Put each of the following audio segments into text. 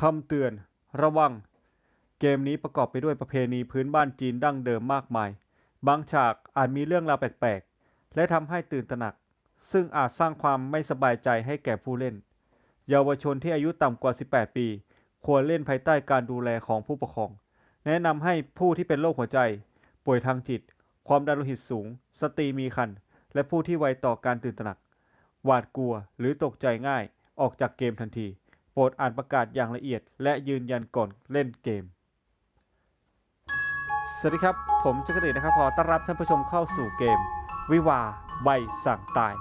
คำเตือน ระวัง เกมนี้ประกอบไปด้วยประเพณีพื้นบ้านจีนดั้งเดิมมากมาย บางฉากอาจมีเรื่องราวแปลกๆ และทำให้ตื่นตระหนัก ซึ่งอาจสร้างความไม่สบายใจให้แก่ผู้เล่น เยาวชนที่อายุต่ำกว่า 18 ปี ควรเล่นภายใต้การดูแลของผู้ปกครอง แนะนำให้ผู้ที่เป็นโรคหัวใจ ป่วยทางจิต ความดันโลหิตสูง สตรีมีครรภ์ และผู้ที่ไวต่อการตื่นตระหนัก หวาดกลัวหรือตกใจง่ายออกจากเกมทันที รดอ่านประกาศอย่างละเอียด และยืนยันก่อนเล่นเกม สวัสดีครับ ผมจักรีนะครับขอต้อนรับท่านผู้ชมเข้าสู่เกม วิวาใบสั่งตาย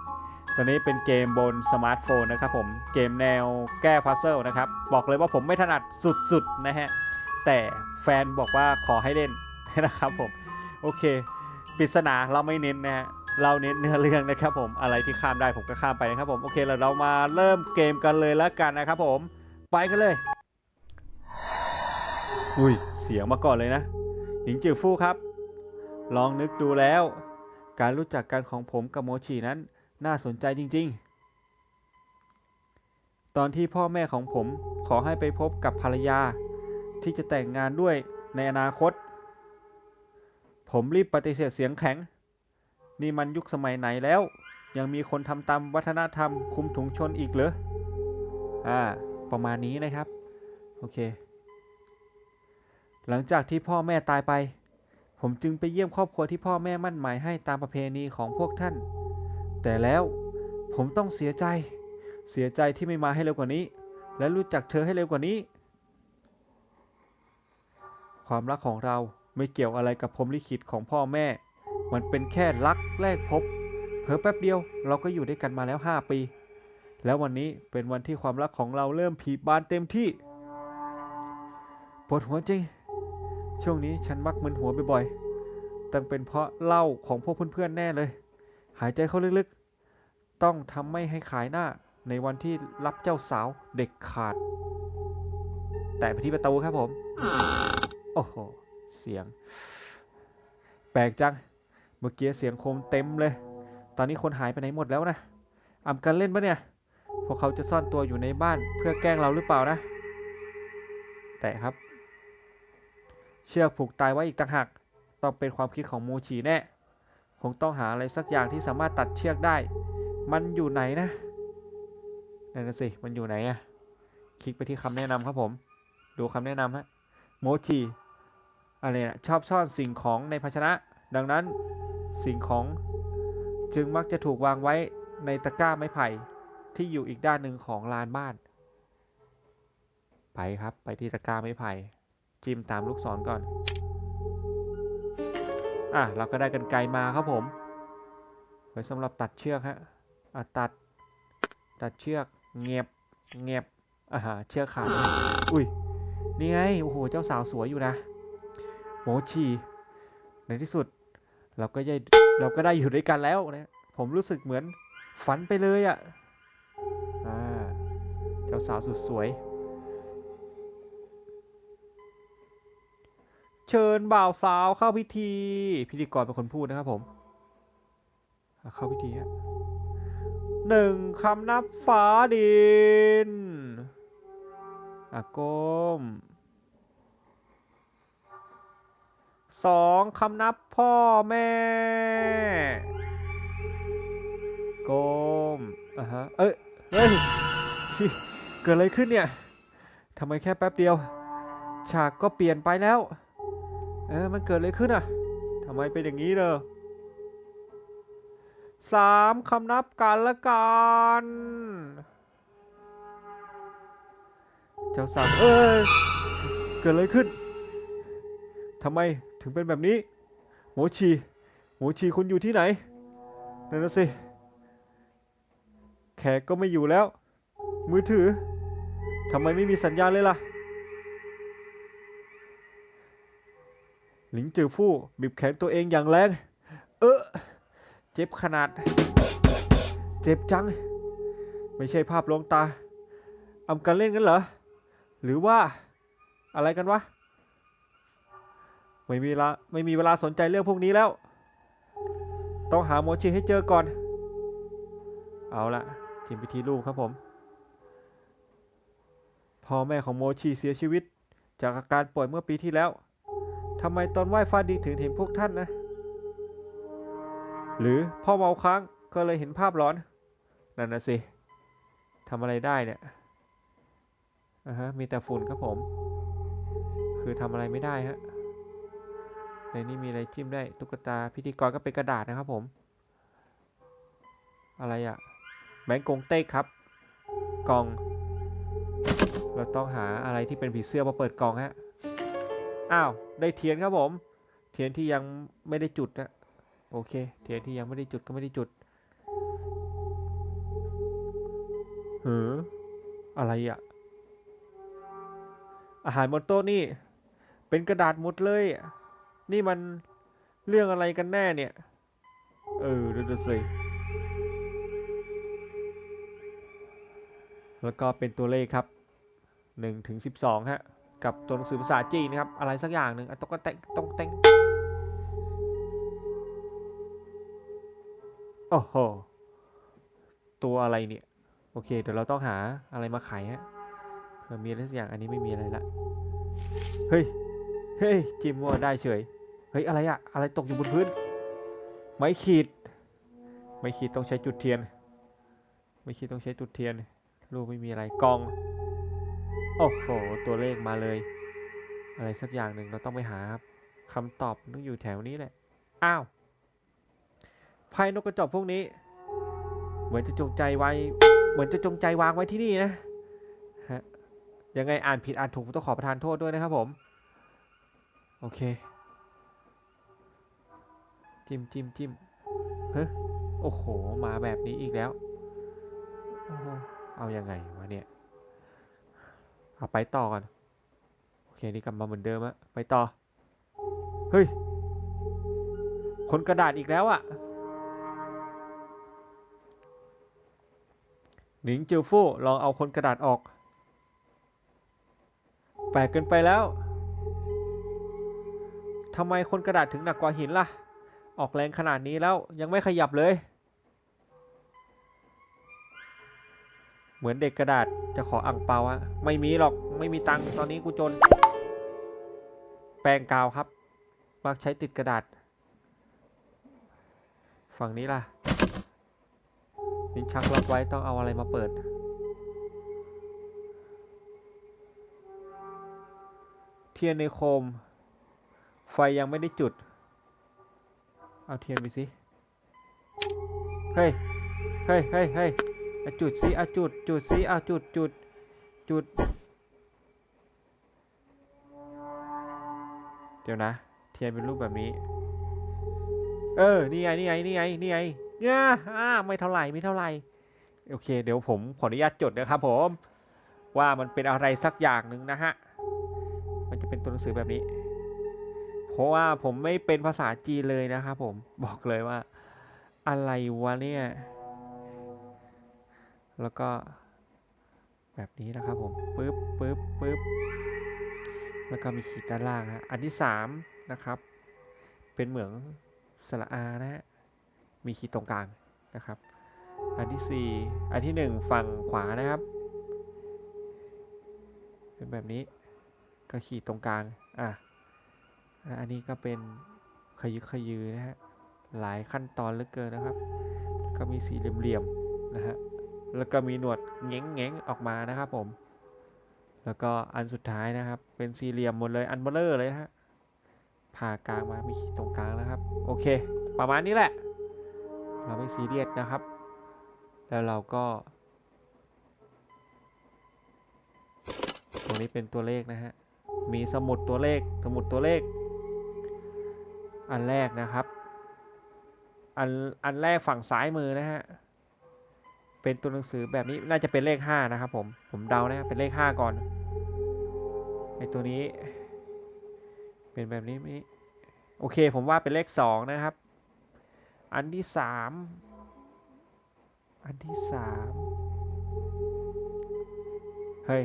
ตอนนี้เป็นเกมบนสมาร์ทโฟนนะครับผม เกมแนวแก้พัซเซิลนะครับ บอกเลยว่าผมไม่ถนัดสุดๆนะฮะ แต่แฟนบอกว่าขอให้เล่นนะครับผม โอเคปริศนาเราไม่เน้นนะฮะ เราเน้นเนื้อเรื่องนะครับผมอะไรที่ข้ามได้ผมก็ข้ามไปนะครับผมโอเคแล้วเรามาเริ่มเกมกันเลยแล้วกันนะครับผมไปกันเลย อุ้ยเสียงมาก่อนเลยนะ หญิงจือฟู่ครับ ลองนึกดูแล้ว การรู้จักกันของผมกับโมชินั้นน่าสนใจจริง ๆ ตอนที่พ่อแม่ของผมขอให้ไปพบกับภรรยา ที่จะแต่งงานด้วยในอนาคต ผมรีบปฏิเสธเสียงแข็ง นี่มันยุคสมัยไหนแล้ว ยังมีคนทำตามวัฒนธรรมคุมถุงชนอีกเหรอ อ่า ประมาณนี้นะครับ โอเค หลังจากที่พ่อแม่ตายไป ผมจึงไปเยี่ยมครอบครัวที่พ่อแม่มั่นหมายให้ตามประเพณีของพวกท่าน แต่แล้วผมต้องเสียใจ เสียใจที่ไม่มาให้เร็วกว่านี้ และรู้จักเธอให้เร็วกว่านี้ ความรักของเราไม่เกี่ยวอะไรกับพรมลิขิตของพ่อแม่ มันเป็นแค่รักแรกพบเพิ่แป๊บเดียวเราก็อยู่ด้วยกันมาแล้ว 5 ปี แล้ววันนี้เป็นวันที่ความรักของเราเริ่มผีบานเต็มที่ปวดหัวจริง ช่วงนี้ฉันมักมึนหัวบ่อยๆตั้งเป็นเพราะเหล้าของพวกเพื่อนๆแน่เลย หายใจเข้าลึกๆ ต้องทำไม่ให้ขายหน้าในวันที่รับเจ้าสาวเด็กขาด แต่ไปที่ประตูครับผม โอ้โห เสียง แปลกจัง เมื่อกี้เสียงโคมเต็มเลย ตอนนี้คนหายไปไหนหมดแล้วนะอำกันเล่นปะเนี่ย พวกเขาจะซ่อนตัวอยู่ในบ้านเพื่อแกล้งเราหรือเปล่านะ แต่ครับ เชือกผูกตายไว้อีกต่างหาก ต้องเป็นความคิดของโมชีแน่ คงต้องหาอะไรสักอย่างที่สามารถตัดเชือกได้ มันอยู่ไหนนะนั่นนะสิ มันอยู่ไหนอะคลิกไปที่คำแนะนำครับผม ดูคำแนะนำฮะ โมจิอะไรนะชอบซ่อนสิ่งของในภาชนะ ดังนั้นสิ่งของจึงมักจะถูกวางไว้ในตะกร้าไม้ไผ่ที่อยู่อีกด้านหนึ่งของลานบ้าน ไปครับไปที่ตะกร้าไม้ไผ่จิ้มตามลูกศรก่อน อะเราก็ได้กันไกลมาครับผม ไว้สำหรับตัดเชือกฮะอะตัดตัดเชือกเงียบเงียบอ่าเชือกขาดอุ้ยนี่ไงโอ้โหเจ้าสาวสวยอยู่นะโมชีในที่สุด เราก็ได้เราก็ได้อยู่ด้วยกันแล้วนะผมรู้สึกเหมือนฝันไปเลยอะ่ะเจ้าสาวสุดสวย เชิญบ่าวสาวเข้าพิธี พิธีกรเป็นคนพูดนะครับผมเข้าพิธีฮะหนึ่งคำนับฟ้าดินอะก้ม สองคำนับพ่อแม่ก้มอะฮะ เอ้ย เฮ้ยชิเกิดอะไรขึ้นเนี่ยทำไมแค่แป๊บเดียว ฉากก็เปลี่ยนไปแล้ว เออ มันเกิดอะไรขึ้นอะทำไมเป็นอย่างนี้เนอะสามคำนับกันละกันเจ้าสาวเอ้ย เกิดอะไรขึ้น ทำไมถึงเป็นแบบนี้โมชีโมชีคุณอยู่ที่ไหน นั่นนะสิ แขกก็ไม่อยู่แล้ว มือถือ ทำไมไม่มีสัญญาณเลยล่ะ หลิงจือฟู่บีบแขนตัวเองอย่างแรง เออ เจ็บขนาด เจ็บจัง ไม่ใช่ภาพลวงตาอำกันเล่นกันเหรอ หรือว่าอะไรกันวะ ไม่มีเวลาไม่มีเวลาสนใจเรื่องพวกนี้แล้ว ต้องหาโมจิให้เจอก่อน เอาละจิมพิธีลูกครับผม พ่อแม่ของโมชิเสียชีวิต จากอาการป่วยเมื่อปีที่แล้วทำไมตอนไหว้ฟ้าดินถึงเห็นพวกท่านนะ หรือพ่อเมาค้างก็เลยเห็นภาพร้อน นั่นนะสิทำอะไรได้เนี่ยอ่าฮะมีแต่ฝุ่นครับผม คือทำอะไรไม่ได้ฮะ ในนี้มีอะไรจิ้มได้ตุ๊กตาพิธีกรก็เป็นกระดาษนะครับผม อะไรอะแบงก์กงเต็กครับ กล่อง เราต้องหาอะไรที่เป็นผีเสื้อมาเปิดกล่องฮะอ้าวได้เทียนครับผม เทียนที่ยังไม่ได้จุดนะโอเค เทียนที่ยังไม่ได้จุดก็ไม่ได้จุดเหืออะไรอะอาหารบนโต๊ะนี่ เป็นกระดาษหมดเลยอะ นี่มันเรื่องอะไรกันแน่เนี่ย เออดูดูสิแล้วก็เป็นตัวเลขครับ1ถึง12 ฮะ กับตัวหนังสือภาษาจีนนะครับ อะไรสักอย่างหนึ่งอะต้องก็แต่งต้องแต่งโอ้โห ตัวอะไรเนี่ย โอเค เดี๋ยวเราต้องหาอะไรมาไขฮะเผื่อมีอะไรสักอย่างอันนี้ไม่มีอะไรละ เฮ้ย เฮ้ย จิมมัวได้เฉย เฮ้ยอะไรอะอะไรตกอยู่บนพื้น ไม้ขีด ไม้ขีดต้องใช้จุดเทียน ไม้ขีดต้องใช้จุดเทียน รูปไม่มีอะไรกอง โอ้โห ตัวเลขมาเลย อะไรสักอย่างหนึ่งเราต้องไปหาครับคำตอบต้องอยู่แถวนี้แหละ อ้าวไพ่นกกระจอกพวกนี้ เหมือนจะจงใจไว้ เหมือนจะจงใจวางไว้ที่นี่นะฮะยังไงอ่านผิดอ่านถูกต้องขอประทานโทษด้วยนะครับผม โอเค จิ้มจิ้มจิ้มเฮ้ยโอ้โห มาแบบนี้อีกแล้วโอ้โหเอายังไงวะเนี่ย เอาไปต่อก่อน โอเค นี่กลับมาเหมือนเดิมอะไปต่อ เฮ้ย คนกระดาษอีกแล้วอะหนิงจิวฟู่ลองเอาคนกระดาษออก แปลกเกินไปแล้วทำไมคนกระดาษถึงหนักกว่าหินล่ะ ออกแรงขนาดนี้แล้วยังไม่ขยับเลย เหมือนเด็กกระดาษจะขออ่างเปาอะไม่มีหรอกไม่มีตังตอนนี้กูจน แปรงกาวครับมักใช้ติดกระดาษ ฝั่งนี้ล่ะลิ้นชักล็อกไว้ต้องเอาอะไรมาเปิดเทียนในโคม ไฟยังไม่ได้จุด เอาเทียนไปสิ เฮ้ย เฮ้ยเฮ้ยเฮ้ยจุดสิอจุด จุดสิอจุด จุด จุด เดี๋ยวนะ เทียนเป็นรูปแบบนี้ เออ นี่ไง นี่ไง นี่ไง นี่ไงเงี้ยอ่าไม่เท่าไหร่ ไม่เท่าไหร่ โอเค เดี๋ยวผมขออนุญาตจดนะครับผม ว่ามันเป็นอะไรสักอย่างหนึ่งนะฮะ มันจะเป็นตัวหนังสือแบบนี้ เพราะว่าผมไม่เป็นภาษาจีนเลยนะครับผมบอกเลยว่า อะไรวะเนี่ย แล้วก็ แบบนี้นะครับผมปึ๊บปึ๊บปึ๊บแล้วก็มีขีดด้านล่างฮะอันที่สามนะครับ เป็นเหมืองสระอานะฮะมีขีดตรงกลางนะครับ อันที่สี่อันที่หนึ่งฝั่งขวานะครับ เป็นแบบนี้ก็ขีดตรงกลางอะ อันนี้ก็เป็นขยึกขยือนะฮะหลายขั้นตอนเหลือเกินนะครับ ก็มีสีเหลี่ยมๆนะฮะแล้วก็มีหนวดเง้งเง้งๆออกมานะครับผม แล้วก็อันสุดท้ายนะครับ เป็นสี่เหลี่ยมหมดเลยอันเบลเลอร์เลยนะฮะผ่ากลางมามีขีดตรงกลางนะครับ โอเค ประมาณนี้แหละ เราไม่ซีเรียสนะครับ แล้วเราก็ ตรงนี้เป็นตัวเลขนะฮะมีสมุดตัวเลขสมุดตัวเลข อันแรกนะครับ อันอันแรกฝั่งซ้ายมือนะฮะ เป็นตัวหนังสือแบบนี้น่าจะเป็นเลข 5 นะครับผม ผมเดานะเป็นเลข 5 ก่อนไอตัวนี้ เป็นแบบนี้นี้โอเคผมว่าเป็นเลข 2 นะครับ อันที่ 3 อันที่ 3 เฮ้ย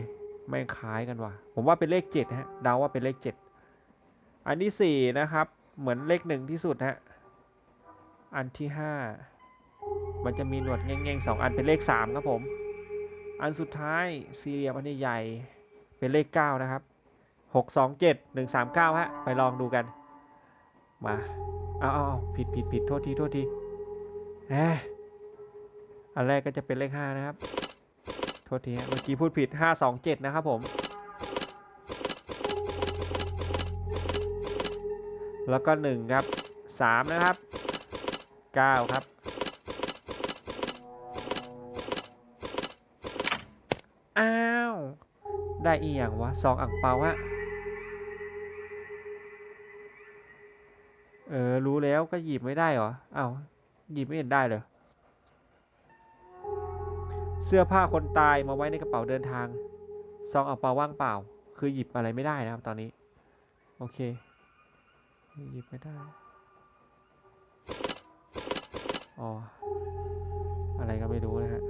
ไม่คล้ายกันว่ะผมว่าเป็นเลข7ฮะเดาว่าเป็นเลข 7 อันที่ 4 นะครับ เหมือนเลข1ที่สุดฮะอันที่5มันจะมีหนวดเง่งๆสองอันเป็นเลข3ครับผม อันสุดท้ายสี่เหลี่ยมอันใหญ่เป็นเลขเก้านะครับหกสองเจ็ดหนึ่งสามเก้าฮะ ไปลองดูกันมาอาเอาเอาผิดผิดผิดโทษทีโทษทีแหมอันแรกก็จะเป็นเลขห้านะครับ โทษทีฮะเมื่อกี้พูดผิดห้าสองเจ็ดนะครับผม แล้วก็หนึ่งครับสามนะครับเก้าครับอ้าวได้อีอย่างวะสองอ่างเปาฮะเออ รู้แล้วก็หยิบไม่ได้เหรออ้าวหยิบไม่เห็นได้เลยเสื้อผ้าคนตายมาไว้ในกระเป๋าเดินทาง ซองอ่างเปาว่างเปล่า คือหยิบอะไรไม่ได้นะครับตอนนี้ โอเค หยิบไม่ได้ อ๋อ อะไรก็ไม่รู้นะฮะ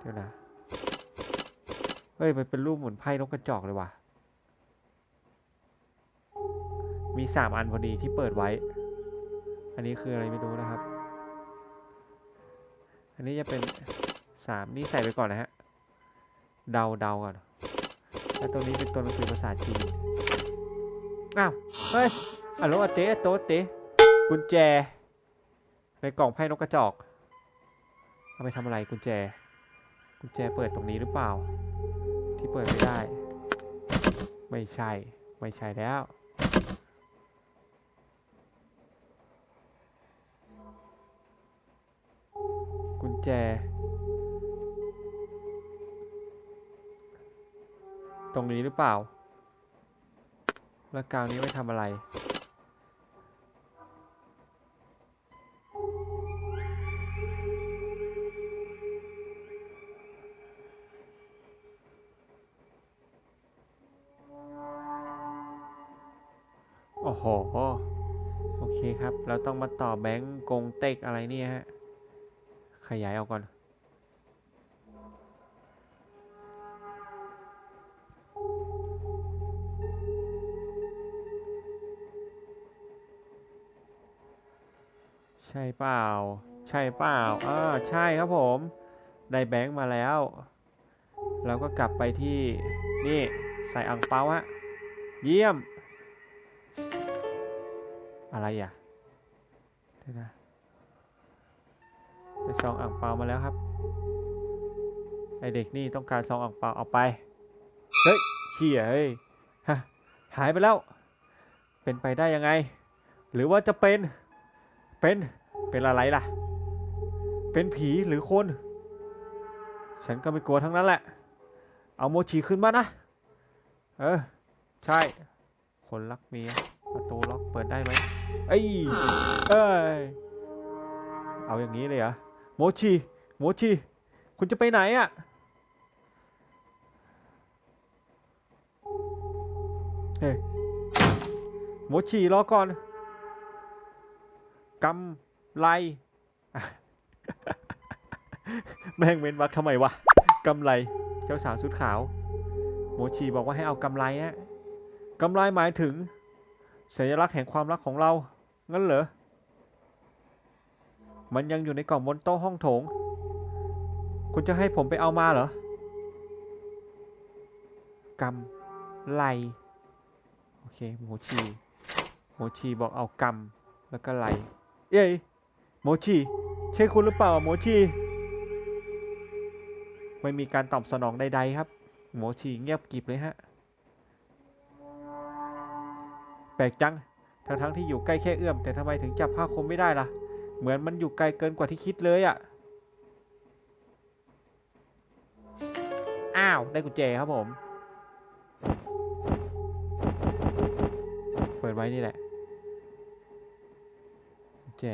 เดี๋ยวนะ เฮ้ย มันเป็นรูปเหมือนไพ่นกกระจอกเลยว่ะ มีสามอันพอดีที่เปิดไว้ อันนี้คืออะไรไม่รู้นะครับ อันนี้จะเป็นสามนี่ใส่ไปก่อนนะฮะ เดาเดาก่อน แล้วตรงนี้เป็นตัวหนังสือภาษาจีน อ้าว เฮ้ยอะโลอะเตะโตะเตะกุญแจ ในกล่องไพ่นกกระจอก เอาไปทำอะไรกุญแจ กุญแจเปิดตรงนี้หรือเปล่า ที่เปิดไม่ได้ ไม่ใช่ ไม่ใช่แล้ว กุญแจตรงนี้หรือเปล่า แล้วกาวนี้ไม่ทำอะไร โอ้โห โอเคครับ เราต้องมาต่อแบงก์กงเต็กอะไรเนี่ยฮะ ขยายออกก่อน ช่เปล่า ใช่เปล่าอ่าใช่ครับผม ได้แบงค์มาแล้ว เราก็กลับไปที่นี่ใส่อังเปาฮะ เยี่ยม อะไรอะเดี๋ยวนะไปซองอ่างเปามาแล้วครับ ไอเด็กนี่ต้องการซองอ่างเปาเอาไป เฮ้ยเขี่ยเฮ้ยฮะหายไปแล้ว เป็นไปได้ยังไง หรือว่าจะเป็น เป็น เป็นอะไรล่ะ เป็นผีหรือคน ฉันก็ไม่กลัวทั้งนั้นแหละ เอาโมชิขึ้นมานะ เออ ใช่ คนรักเมีย ประตูล็อกเปิดได้ไหมเอ้ย เอ้ย เอาอย่างนี้เลยเหรอ โมชิโมชิคุณจะไปไหนอะ่ะเฮ้ยโมชิรอก่อนกำ ไร แม่งเว้นวักทำไมวะกำไรเจ้าสาวชุดขาว โมชิบอกว่าให้เอากำไรฮะกำไรหมายถึง สัญลักษณ์แห่งความรักของเรา งั้นเหรอ มันยังอยู่ในกล่องบนโต๊ะห้องโถง คุณจะให้ผมไปเอามาเหรอกำไลโอเค โมชี โมชีบอกเอากำแล้วก็ไลเย้ย โมชีใช่คุณหรือเปล่าโมชีไม่มีการตอบสนองใดๆครับ โมชีเงียบกริบเลยฮะ แปลกจัง ทั้งทั้งๆที่อยู่ใกล้แค่เอื้อม แต่ทำไมถึงจับผ้าคมไม่ได้ล่ะ เหมือนมันอยู่ไกลเกินกว่าที่คิดเลยอะ่ะ อ้าว ได้กุญแจครับผม เปิดไว้นี่แหละกุญแจ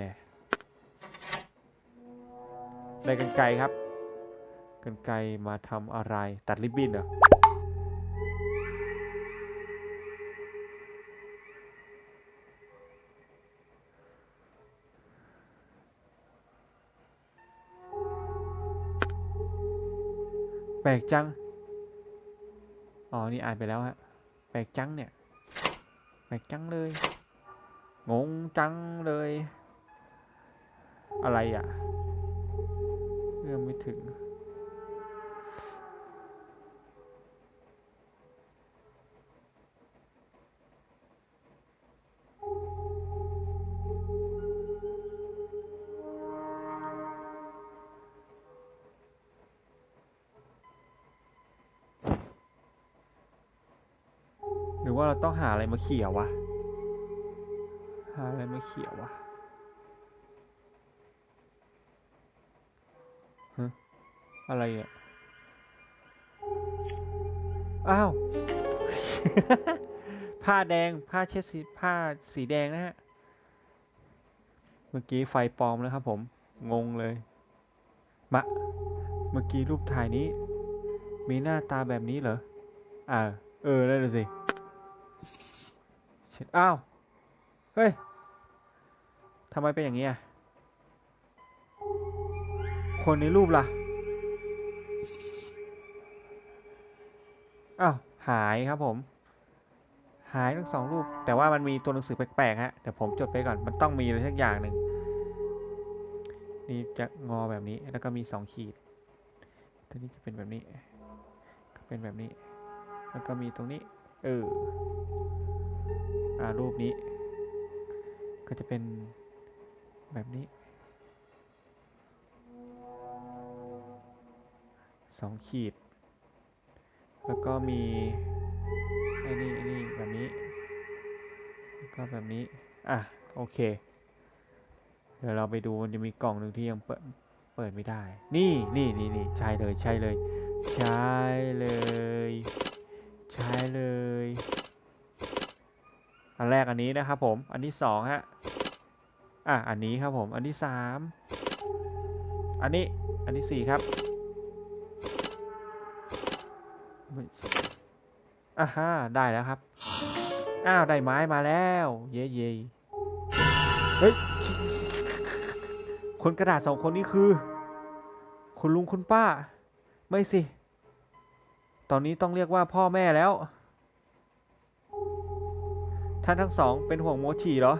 ได้กันไกลครับ กันไกลมาทำอะไรตัดริบบิ้นเหรอแปลกจัง อ๋อ นี่อ่านไปแล้วฮะ แปลกจังเนี่ย แปลกจังเลย งงจังเลย อะไรอะ เอื้อมไม่ถึง หรือว่าเราต้องหาอะไรมาเขี่ยวะ หาอะไรมาเขี่ยวะ อะไรเนี่ยอ้าว ผ้าแดง ผ้าเช็ดสีผ้าสีแดงนะฮะ เมื่อกี้ไฟปลอมแล้วครับผม งงเลย มะ เมื่อกี้รูปถ่ายนี้ มีหน้าตาแบบนี้เหรอ อ่า เออได้เลยสิเช็ดอ้าว เฮ้ยทำไมเป็นอย่างนี้อะ คนในรูปล่ะ อ้าวหายครับผม หายทั้งสองรูป แต่ว่ามันมีตัวหนังสือแปลกๆฮะเดี๋ยวผมจดไปก่อนมันต้องมีอะไรสักอย่างหนึ่งนี่จะงอแบบนี้แล้วก็มีสองขีดตัวนี้จะเป็นแบบนี้ก็เป็นแบบนี้ แล้วก็มีตรงนี้เอออ่ารูปนี้ ก็จะเป็นแบบนี้สองขีด แล้วก็มีไอ้นี่ไอ้นี่แบบนี้แล้วก็แบบนี้ อะ โอเค เดี๋ยวเราไปดูมันจะมีกล่องหนึ่งที่ยังเปิดเปิดไม่ได้ นี่นี่นี่นี่ใช่เลยใช่เลย ใช่เลย ใช่เลย อันแรกอันนี้นะครับผม อันที่สองฮะ อะ อันนี้ครับผม อันที่สามอันนี้ อันที่สี่ครับ ไม่ใช่อ่าฮะได้แล้วครับ อ้าว ได้ไม้มาแล้ว เย่เย่เฮ้ย คนกระดาษสองคนนี้คือ คุณลุงคุณป้า ไม่สิ ตอนนี้ต้องเรียกว่าพ่อแม่แล้ว ท่านทั้งสองเป็นห่วงโมชีเหรอ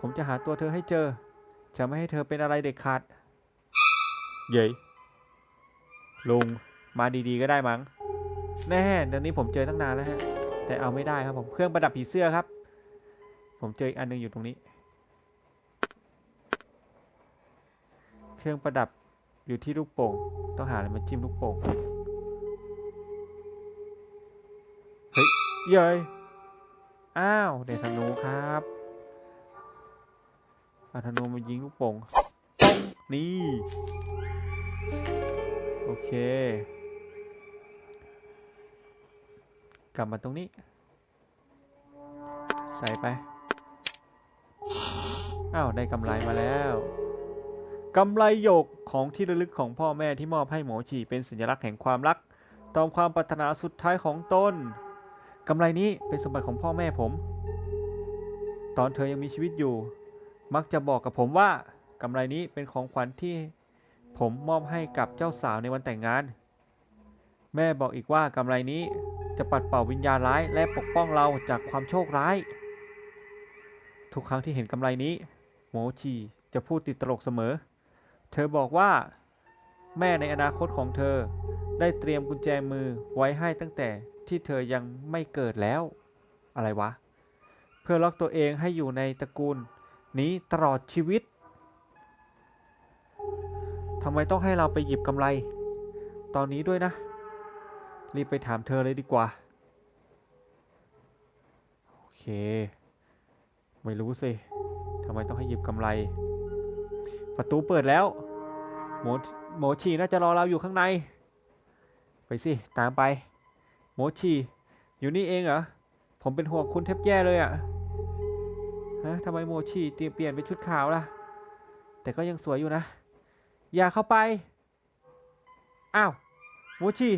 ผมจะหาตัวเธอให้เจอ จะไม่ให้เธอเป็นอะไรเด็ดขาด เย้ลุง มาดีๆก็ได้มั้ง แน่เดี๋ยวนี้ผมเจอตั้งนานแล้วฮะ แต่เอาไม่ได้ครับผม เครื่องประดับผีเสื้อครับ ผมเจออีกอันหนึงอยู่ตรงนี้ เครื่องประดับอยู่ที่ลูกโป่ง ต้องหาอะไรมาจิ้มลูกโป่ง เฮ้ยเย้ยอ้าวเดธนูครับเอาธนูมายิงลูกโป่ง นี่ โอเค กลับมาตรงนี้ ใส่ไป อ้าว ได้กำไรมาแล้วกำไรหยกของที่ระลึกของพ่อแม่ที่มอบให้หมอฉีเป็นสัญลักษณ์แห่งความรักตามความปรารถนาสุดท้ายของตนกำไรนี้เป็นสมบัติของพ่อแม่ผม ตอนเธอยังมีชีวิตอยู่ มักจะบอกกับผมว่ากำไรนี้เป็นของขวัญที่ผมมอบให้กับเจ้าสาวในวันแต่งงาน แม่บอกอีกว่ากำไรนี้จะปัดเป่าวิญญาณร้ายและปกป้องเราจากความโชคร้าย ทุกครั้งที่เห็นกำไรนี้ โมชีจะพูดติดตลกเสมอ เธอบอกว่า แม่ในอนาคตของเธอ ได้เตรียมกุญแจมือไว้ให้ตั้งแต่ที่เธอยังไม่เกิดแล้ว อะไรวะ เพื่อล็อกตัวเองให้อยู่ในตระกูลนี้ตลอดชีวิตทำไมต้องให้เราไปหยิบกำไร ตอนนี้ด้วยนะ รีบไปถามเธอเลยดีกว่า โอเค ไม่รู้สิทำไมต้องให้หยิบกำไร ประตูเปิดแล้วโมโมชีน่าจะรอเราอยู่ข้างใน ไปสิ ตามไปโมชีอยู่นี่เองเหรอ ผมเป็นห่วงคุณแทบแย่เลยอะ่ะฮะทำไมโมชีเตรียมเปลี่ยนเป็นชุดขาวล่ะ แต่ก็ยังสวยอยู่นะ อย่าเข้าไป อ้าว โมชี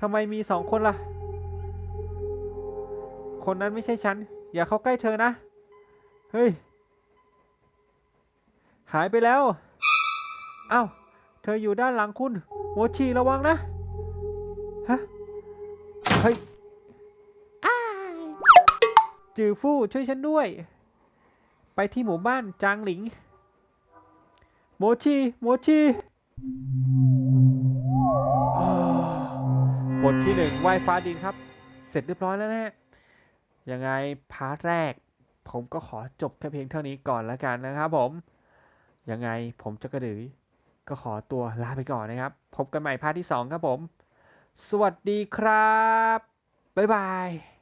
ทำไมมีสองคนล่ะ คนนั้นไม่ใช่ฉัน อย่าเข้าใกล้เธอนะ เฮ้ย หายไปแล้วอ้าว เธออยู่ด้านหลังคุณโมชีระวังนะ ฮะ เฮ้ยจือฟู่ช่วยฉันด้วย ไปที่หมู่บ้านจางหลิง โมชี โมชี บทที่หนึ่งไหว้ฟ้าดินครับ เสร็จเรียบร้อยแล้วนะฮะยังไงพาร์ทแรก ผมก็ขอจบแค่เพียงเท่านี้ก่อนแล้วกันนะครับผม ยังไงผมจะกระดือก็ขอตัวลาไปก่อนนะครับ พบกันใหม่พาร์ทที่ 2 ครับผม สวัสดีครับ บ๊ายบาย